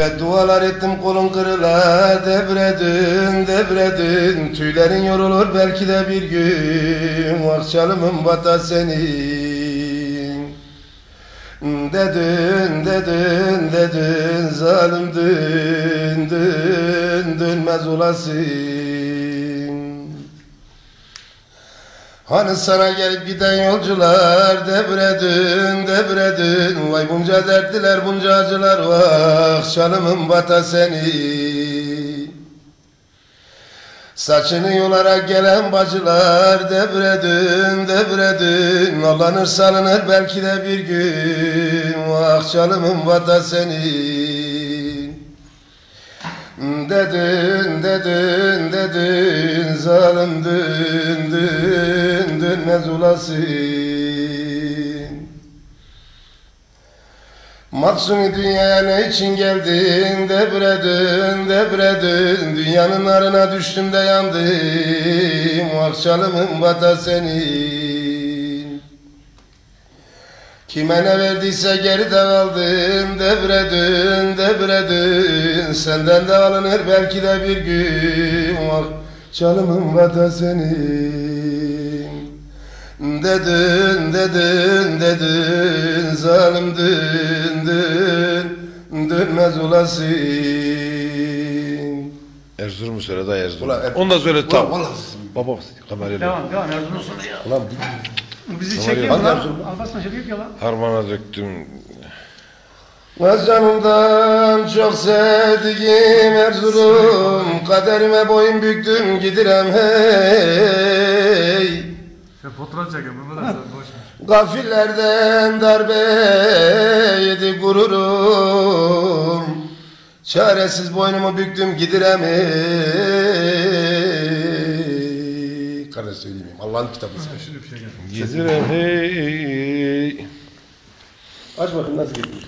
Beddualar ettim kolun kırıla Devredin devredin Tüylerin yorulur belki de bir gün Akşalımın bata senin. Dedin dedin dedin Zalim dün dün Dönmez olasın Hani sana gelip giden yolcular Devredin devredin Vay bunca dertliler bunca acılar Vah şalımın bata seni. Saçını yolarak gelen bacılar Devredin devredin Allanır salınır belki de bir gün. Vah şalımın bata senin Dedin, dedin, dedin, zalim dün, dün, dönmez olasın. Maksuni dünyaya ne için geldin, debredin, debredin, dünyanın arına düştüm de yandım, akşalımın bata senin. Kime ne verdiyse geride kaldın Devredin, devredin Senden de alınır belki de bir gün. Vah canımın vata senin Dedin, dedin, dedin Zalim dün, dün Dönmez olasın Erzurum'u söyle da Erzurum. Ulan, er- Onu da söyle Ulan, tam. vallahi- Baba kamerayla. Devam devam Erzurum sonra ya. Ulan Bizi Tamam, çekiyor lan. Erzurum? Alparslan çekiyor ya lan. Harmana döktüm. Ve canımdan çok sevdiğim Erzurum Kaderime boyun büktüm gidirem hey Sen fotoğraf çekiyorsun Mehmet abi sen boş ver. Gafillerden darbe yedi gururum Çaresiz boynumu büktüm gidirem hey Kardeş söyleyeyim Allah'ın kitabı Şimdi bir şey gel. Geziren hey. Aç bakın nasıl gidiyor